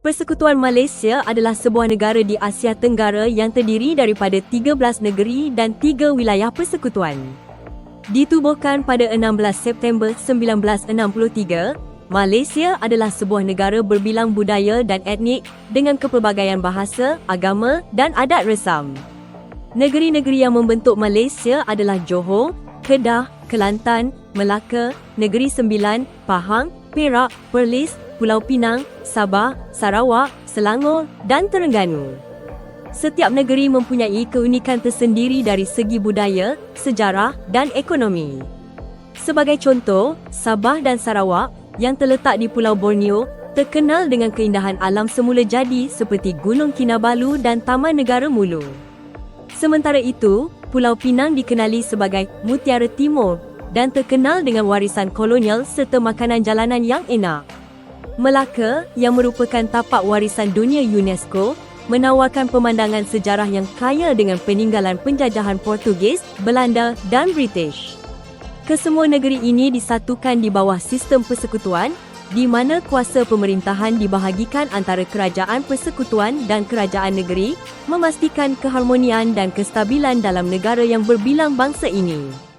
Persekutuan Malaysia adalah sebuah negara di Asia Tenggara yang terdiri daripada 13 negeri dan 3 wilayah persekutuan. Ditubuhkan pada 16 September 1963, Malaysia adalah sebuah negara berbilang budaya dan etnik dengan kepelbagaian bahasa, agama dan adat resam. Negeri-negeri yang membentuk Malaysia adalah Johor, Kedah, Kelantan, Melaka, Negeri Sembilan, Pahang, Perak, Perlis, Pulau Pinang, Sabah, Sarawak, Selangor dan Terengganu. Setiap negeri mempunyai keunikan tersendiri dari segi budaya, sejarah dan ekonomi. Sebagai contoh, Sabah dan Sarawak yang terletak di Pulau Borneo terkenal dengan keindahan alam semula jadi seperti Gunung Kinabalu dan Taman Negara Mulu. Sementara itu, Pulau Pinang dikenali sebagai Mutiara Timur dan terkenal dengan warisan kolonial serta makanan jalanan yang enak. Melaka, yang merupakan tapak warisan dunia UNESCO, menawarkan pemandangan sejarah yang kaya dengan peninggalan penjajahan Portugis, Belanda dan British. Kesemua negeri ini disatukan di bawah sistem persekutuan di mana kuasa pemerintahan dibahagikan antara kerajaan persekutuan dan kerajaan negeri memastikan keharmonian dan kestabilan dalam negara yang berbilang bangsa ini.